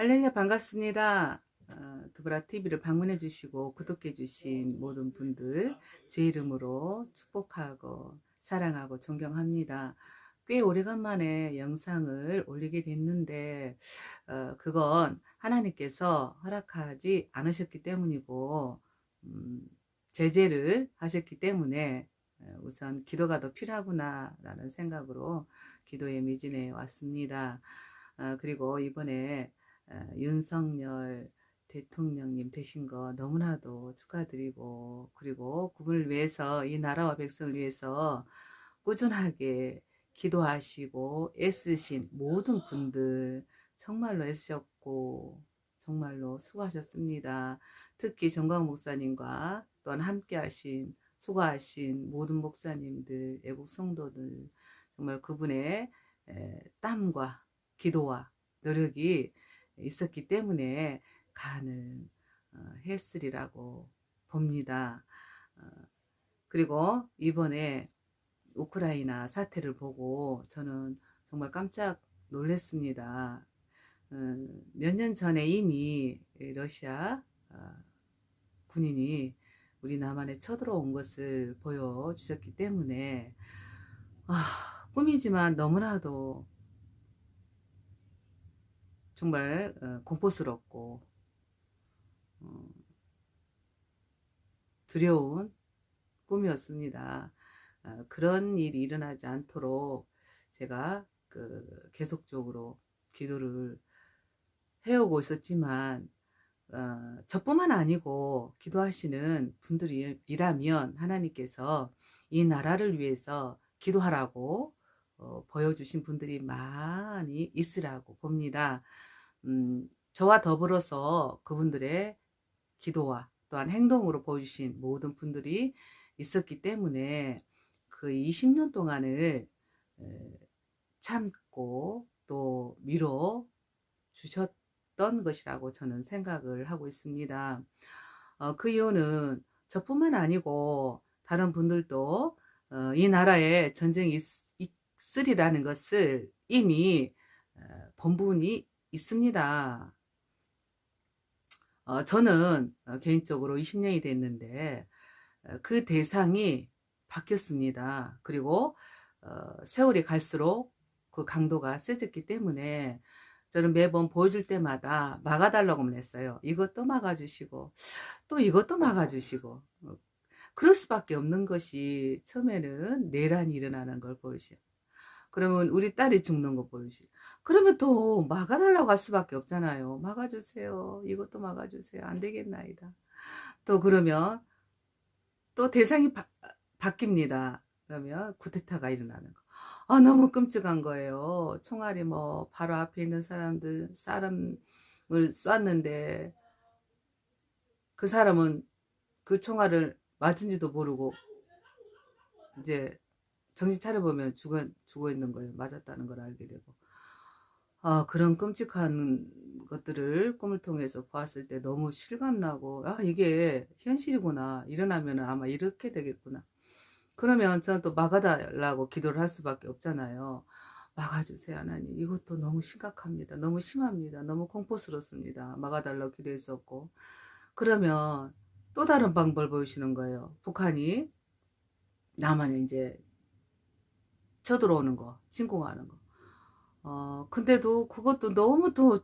할렐루야 반갑습니다. 어, 두브라 TV를 방문해 주시고 구독해 주신 모든 분들 제 이름으로 축복하고 사랑하고 존경합니다. 꽤 오래간만에 영상을 올리게 됐는데 어, 그건 하나님께서 허락하지 않으셨기 때문이고 음, 제재를 하셨기 때문에 어, 우선 기도가 더 필요하구나 라는 생각으로 기도에 미진해 왔습니다. 어, 그리고 이번에 어, 윤석열 대통령님 되신 거 너무나도 축하드리고 그리고 그분을 위해서 이 나라와 백성을 위해서 꾸준하게 기도하시고 애쓰신 모든 분들 정말로 애쓰셨고 정말로 수고하셨습니다. 특히 정광 목사님과 또한 함께 하신 수고하신 모든 목사님들, 애국 성도들 정말 그분의 에, 땀과 기도와 노력이 있었기 때문에 가능했으리라고 봅니다. 어, 그리고 이번에 우크라이나 사태를 보고 저는 정말 깜짝 놀랐습니다. 어, 몇년 전에 이미 러시아 어, 군인이 우리 남한에 쳐들어온 것을 보여주셨기 때문에 아, 꿈이지만 너무나도 정말 어, 공포스럽고 어, 두려운 꿈이었습니다. 어, 그런 일이 일어나지 않도록 제가 그 계속적으로 기도를 해오고 있었지만 어, 저뿐만 아니고 기도하시는 분들이라면 하나님께서 이 나라를 위해서 기도하라고 어, 보여주신 분들이 많이 있으라고 봅니다. 음, 저와 더불어서 그분들의 기도와 또한 행동으로 보여주신 모든 분들이 있었기 때문에 그 20년 동안을 참고 또 밀어 주셨던 것이라고 저는 생각을 하고 있습니다. 어, 그 이유는 저뿐만 아니고 다른 분들도 어, 이 나라에 전쟁이 있, 있으리라는 것을 이미 어, 본 부분이 있습니다. 어, 저는 어, 개인적으로 20년이 됐는데 어, 그 대상이 바뀌었습니다. 그리고 어, 세월이 갈수록 그 강도가 세졌기 때문에 저는 매번 보여줄 때마다 막아달라고만 했어요. 이것도 막아주시고 또 이것도 막아주시고 어, 그럴 수밖에 없는 것이 처음에는 내란이 일어나는 걸 보이시오. 그러면 우리 딸이 죽는 거 보이시. 그러면 또 막아달라고 할 수밖에 없잖아요. 막아주세요. 이것도 막아주세요. 안 되겠나이다. 또 그러면 또 대상이 바, 바뀝니다. 그러면 구테타가 일어나는 거. 아, 너무 끔찍한 거예요. 총알이 뭐 바로 앞에 있는 사람들, 사람을 쐈는데 그 사람은 그 총알을 맞은지도 모르고 이제 정신 차려보면 죽어, 죽어 있는 거예요. 맞았다는 걸 알게 되고. 아, 그런 끔찍한 것들을 꿈을 통해서 보았을 때 너무 실감나고, 아, 이게 현실이구나. 일어나면 아마 이렇게 되겠구나. 그러면 저는 또 막아달라고 기도를 할 수밖에 없잖아요. 막아주세요, 하나님. 이것도 너무 심각합니다. 너무 심합니다. 너무 공포스럽습니다. 막아달라고 기도했었고. 그러면 또 다른 방법을 보여주시는 거예요. 북한이 남한에 이제 쳐들어오는 거, 침공하는 거. 어, 근데도 그것도 너무 또,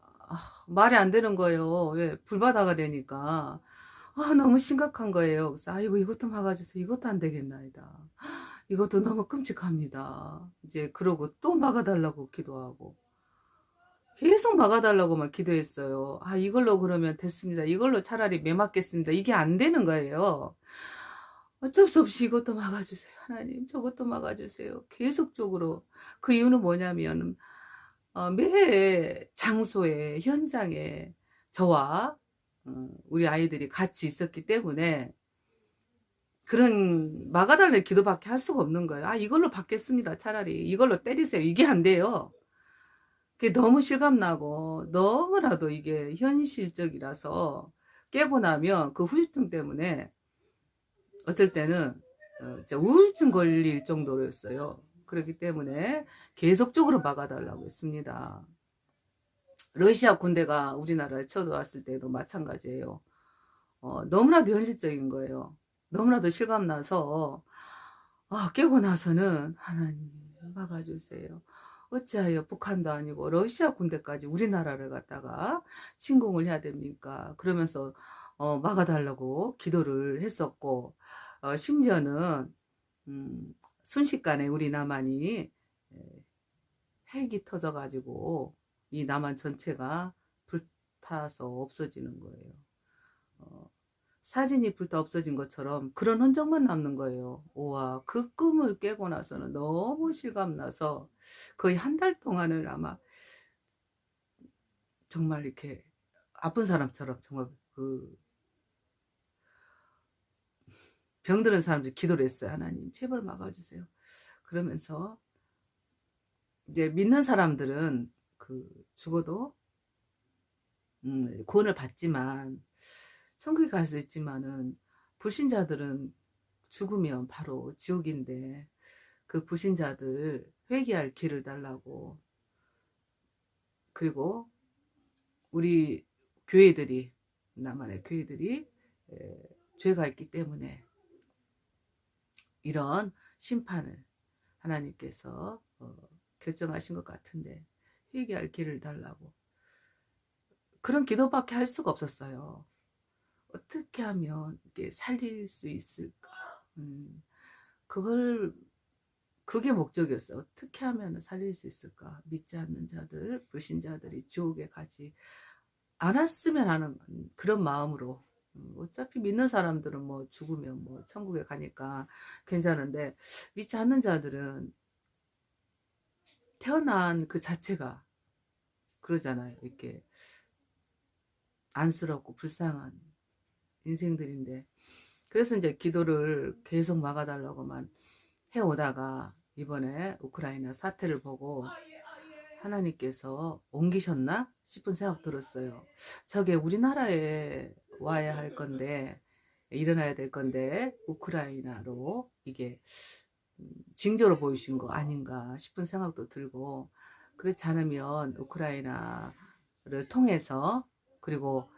아, 말이 안 되는 거예요. 왜? 불바다가 되니까. 아, 너무 심각한 거예요. 그래서, 아이고, 이것도 막아주세요. 이것도 안 되겠나이다. 이것도 너무 끔찍합니다. 이제, 그러고 또 막아달라고 기도하고. 계속 막아달라고만 기도했어요. 아, 이걸로 그러면 됐습니다. 이걸로 차라리 매 맞겠습니다. 이게 안 되는 거예요. 어쩔 수 없이 이것도 막아주세요. 하나님, 저것도 막아주세요. 계속적으로. 그 이유는 뭐냐면, 어, 매 장소에, 현장에 저와 어, 우리 아이들이 같이 있었기 때문에 그런 막아달라는 기도밖에 할 수가 없는 거예요. 아, 이걸로 받겠습니다. 차라리. 이걸로 때리세요. 이게 안 돼요. 그게 너무 실감나고 너무나도 이게 현실적이라서 깨고 나면 그 후유증 때문에 어떨 때는 어, 우울증 걸릴 정도로였어요. 그렇기 때문에 계속적으로 막아달라고 했습니다. 러시아 군대가 우리나라에 쳐들어왔을 때도 마찬가지예요. 어, 너무나도 현실적인 거예요. 너무나도 실감나서 아, 깨고 나서는 하나님 막아주세요. 어찌하여 북한도 아니고 러시아 군대까지 우리나라를 갖다가 침공을 해야 됩니까? 그러면서 어, 막아달라고 기도를 했었고 어, 심지어는 음, 순식간에 우리 남한이 에, 핵이 터져가지고 이 남한 전체가 불타서 없어지는 거예요. 어, 사진이 불타 없어진 것처럼 그런 흔적만 남는 거예요. 우와, 그 꿈을 깨고 나서는 너무 실감나서 거의 한 달 동안을 아마 정말 이렇게 아픈 사람처럼 정말 그 병드는 사람들이 기도를 했어요. 하나님, 제발 막아주세요. 그러면서 이제 믿는 사람들은 그 죽어도 음, 구원을 받지만 천국에 갈 수 있지만은 불신자들은 죽으면 바로 지옥인데 그 불신자들 회개할 길을 달라고 그리고 우리 교회들이 나만의 교회들이 에, 죄가 있기 때문에 이런 심판을 하나님께서 어, 결정하신 것 같은데 회개할 길을 달라고 그런 기도밖에 할 수가 없었어요. 어떻게 하면 이게 살릴 수 있을까? 음, 그걸 그게 목적이었어요. 어떻게 하면 살릴 수 있을까? 믿지 않는 자들, 불신자들이 지옥에 가지 않았으면 하는 그런 마음으로 음, 어차피 믿는 사람들은 뭐 죽으면 뭐 천국에 가니까 괜찮은데 믿지 않는 자들은 태어난 그 자체가 그러잖아요. 이렇게 안쓰럽고 불쌍한 인생들인데 그래서 이제 기도를 계속 막아달라고만 해오다가 이번에 우크라이나 사태를 보고 하나님께서 옮기셨나 싶은 생각 들었어요. 저게 우리나라에 와야 할 건데 일어나야 될 건데 우크라이나로 이게 음, 징조로 보이신 거 아닌가 싶은 생각도 들고 그렇지 않으면 우크라이나를 통해서 그리고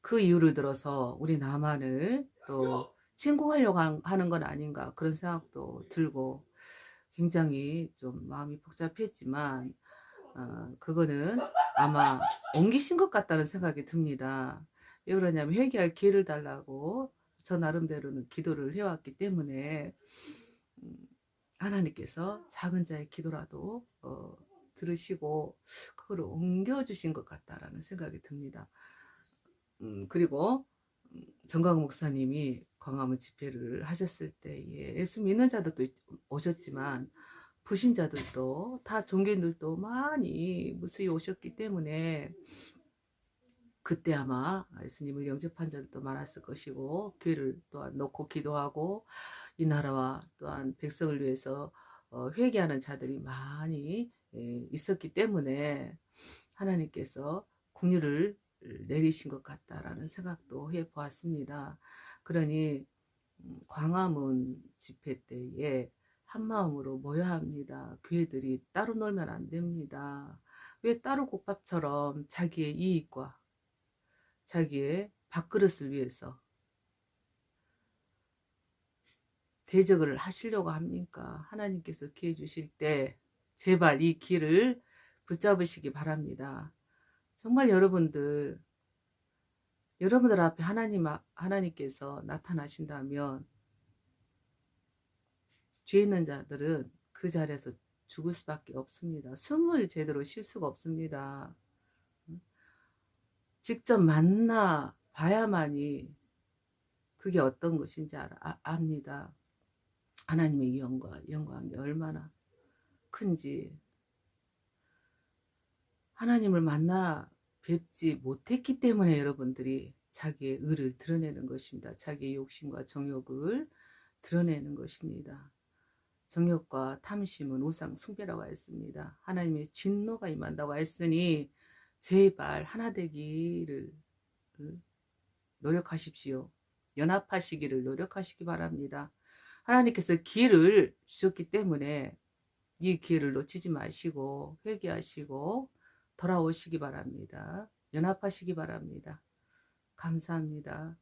그 이유를 들어서 우리 남한을 또 침공하려고 하는 건 아닌가 그런 생각도 들고 굉장히 좀 마음이 복잡했지만 어, 그거는 아마 옮기신 것 같다는 생각이 듭니다. 왜 그러냐면 회개할 기회를 달라고 저 나름대로는 기도를 해왔기 때문에 음, 하나님께서 작은 자의 기도라도 어, 들으시고 그걸 옮겨주신 것 같다라는 생각이 듭니다. 음, 그리고 음, 정광 목사님이 광화문 집회를 하셨을 때에 예수 믿는 자들도 오셨지만 부신자들도 다 종교인들도 많이 무수히 오셨기 때문에 그때 아마 예수님을 영접한 자들도 많았을 것이고 교회를 또한 놓고 기도하고 이 나라와 또한 백성을 위해서 어, 회개하는 자들이 많이 예, 있었기 때문에 하나님께서 국류를 내리신 것 같다라는 생각도 해 보았습니다. 그러니 음, 광화문 집회 때에 한 마음으로 모여야 합니다. 교회들이 따로 놀면 안 됩니다. 왜 따로 국밥처럼 자기의 이익과 자기의 밥그릇을 위해서 대적을 하시려고 합니까? 하나님께서 기회 주실 때 제발 이 길을 붙잡으시기 바랍니다. 정말 여러분들 여러분들 앞에 하나님 하나님께서 나타나신다면 죄 있는 자들은 그 자리에서 죽을 수밖에 없습니다. 숨을 제대로 쉴 수가 없습니다. 직접 만나 봐야만이 그게 어떤 것인지 알아, 아, 압니다. 하나님의 영광, 영광이 얼마나 큰지. 하나님을 만나 뵙지 못했기 때문에 여러분들이 자기의 의를 드러내는 것입니다. 자기의 욕심과 정욕을 드러내는 것입니다. 정욕과 탐심은 우상 숭배라고 했습니다. 하나님의 진노가 임한다고 했으니 제발 하나 되기를 노력하십시오. 연합하시기를 노력하시기 바랍니다. 하나님께서 기회를 주셨기 때문에 이 기회를 놓치지 마시고 회개하시고 돌아오시기 바랍니다. 연합하시기 바랍니다. 감사합니다.